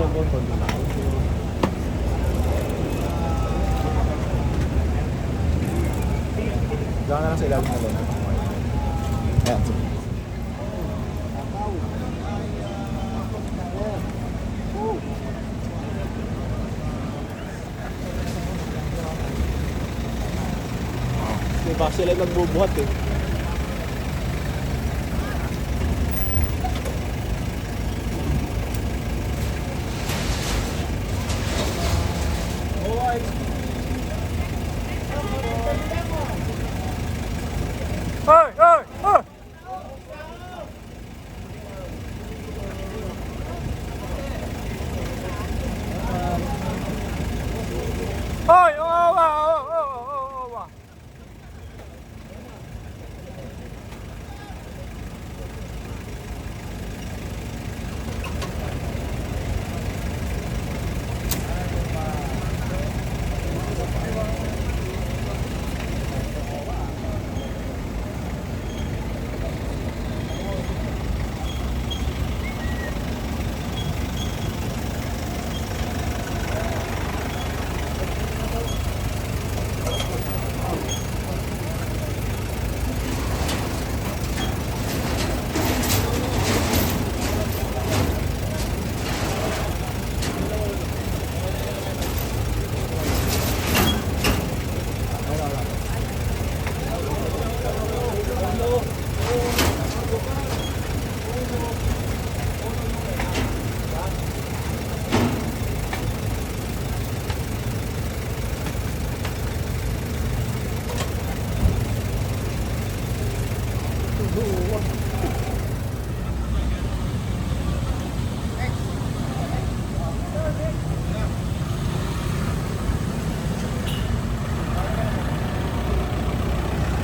sobrang konti na. Diyan na lang sa ilalim na lang. Ayan. Diba sila nagbubuhat eh.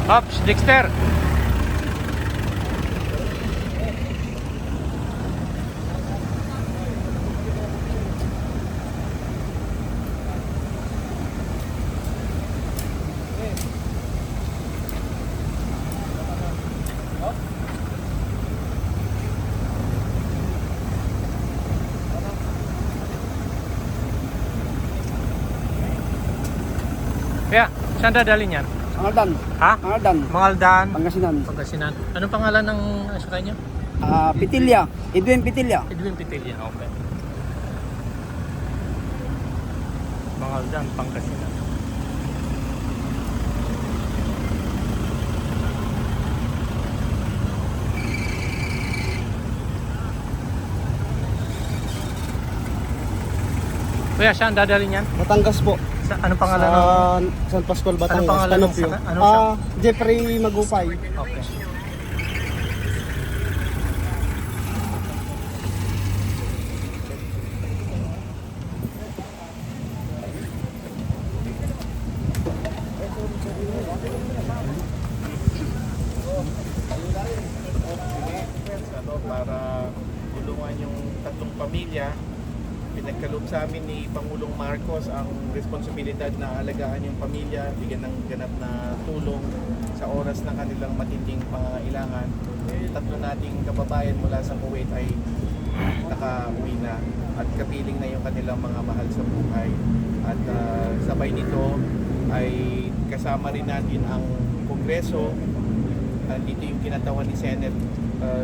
Ops, Dexter. Saan dadalhin yan? Angaldan. Ha? Angaldan. Mangaldan, Pangasinan. Pangasinan. Anong pangalan ng asukay niya? Ah, Pitilya. Edwin Pitilya. Edwin Pitilla. Okay. Mangaldan, Pangasinan. Kuya, saan dadalhin yan? Batangas po. Sa, anong pangalan Sa ng... San Pascual, Batangas. Anong pangalan saka- anong Ah, Jeffrey Magupay. Okay. Pinagkaloob sa amin ni Pangulong Marcos ang responsibilidad na alagaan yung pamilya, bigyan ng ganap na tulong sa oras ng kanilang matinding pangailangan. Eh, tatlo nating kababayan mula sa Kuwait ay nakauwi na at kapiling na yung kanilang mga mahal sa buhay. At ah, sabay nito ay kasama rin natin ang Kongreso. Andito yung kinatawan ni Senate uh,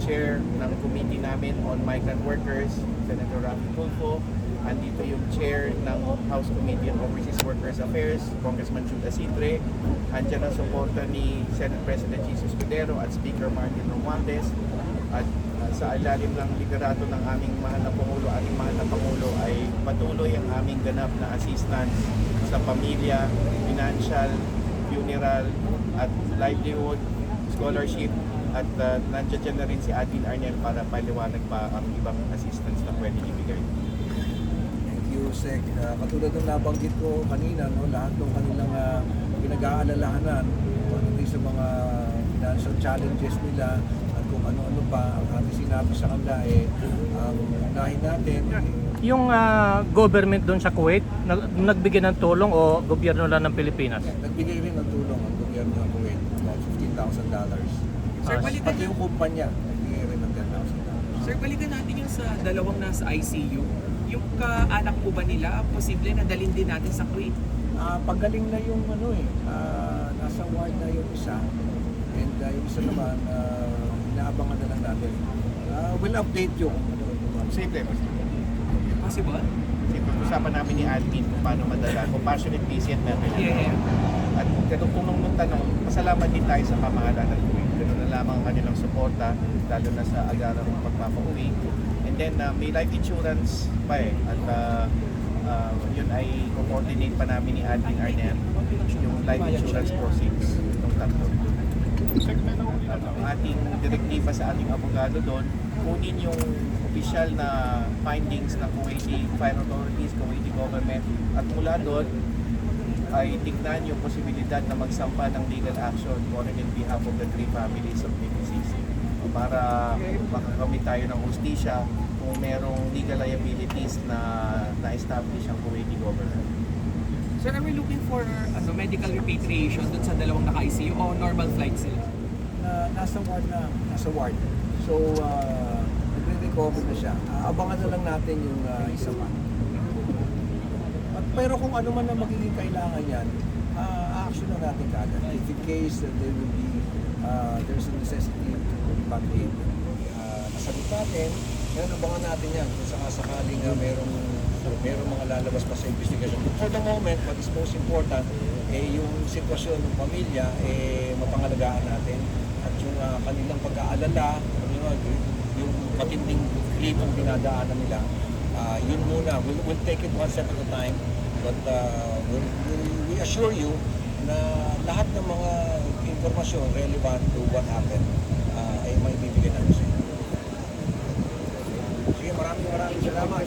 Chair ng committee namin on migrant workers, Senator Rafi Tulfo. Andito yung chair ng House Committee on Overseas Workers Affairs, Congressman Judah Sidre. Andiyan ang suporta ni Senate President Jesus Cudero at Speaker Martin Romualdez. At uh, sa ilalim ng liderato ng aming mahal na Pangulo, ating mahal na Pangulo ay patuloy ang aming ganap na assistance sa pamilya, financial, funeral, at livelihood, scholarship, at uh, nandiyan na rin si Adin Arnel para paliwanag pa ang ibang assistance na pwede ibigay. Thank you, Sec. Ah, katulad ng nabanggit ko kanina, no, lahat ng kanilang uh, pinag-aalalahanan pagdating sa mga financial challenges nila at kung ano-ano pa ang ating sinabi sa kanila, eh, ang unahin natin, eh, Yung ah, government doon sa Kuwait, nag- nagbigay ng tulong o gobyerno lang ng Pilipinas? nagbigay rin ng tulong $10,000. Sir, Ah, balikan Pati yung kumpanya, nagbigay rin ng $10,000. Sir, balikan natin yung sa dalawang nasa ICU. Yung kaanak po ba nila, posible na dalhin din natin sa Kuwait? Ah, pagaling na yung ano eh, ah, nasa ward na yung isa. And ah, yung isa naman, ah, inaabangan na lang natin. Ah, we'll update you. Same day, Possible? Simple. Usapan namin ni admin kung paano madala. Compassionate patient natin. Yeah, yeah. At ganun kung nung tanong, pasalamat din tayo sa pamahalaan ng Kuwait. Ganun na lamang ang kanilang suporta, lalo na sa agarang pagpapauwi. And then uh, may life insurance pa eh. At uh, uh, yun ay coordinate pa namin ni Admin Arnel yung life insurance proceeds ng tatlo. At ang ating direktiba sa ating abogado doon, kunin yung official na findings ng Kuwaiti Fire Authorities, Kuwaiti Government at mula doon ay tignan yung posibilidad na magsampa ng legal action on in behalf of the three families of deceased para makakamit tayo ng hustisya kung merong legal liabilities na na-establish ang Kuwaiti government. Sir, are we looking for ano, medical repatriation dun sa dalawang naka-ICU o normal flight sila? na nasa ward na, nasa ward. So, uh, nagre-recover na siya. Aabangan na lang natin yung uh, isa pa. At, pero kung ano man ang magiging kailangan yan, uh, action na natin kagad. If in case that there will be, uh, there's a necessity to repatriate, uh, nasagot natin, pero abangan natin yan kung sakasakaling uh, merong So, meron mga lalabas pa sa investigation. For the moment, what is most important, eh, yung sitwasyon ng pamilya, eh, mapangalagaan natin. At yung uh, kanilang pag-aalala, yung, ah, yung matinding klipong dinadaanan nila, uh, yun muna. We'll, we'll take it one step at a time. But uh, we'll, we'll, we assure you na lahat ng mga informasyon relevant to what happened uh, ay maibibigay namin sa inyo. Sige, maraming maraming salamat.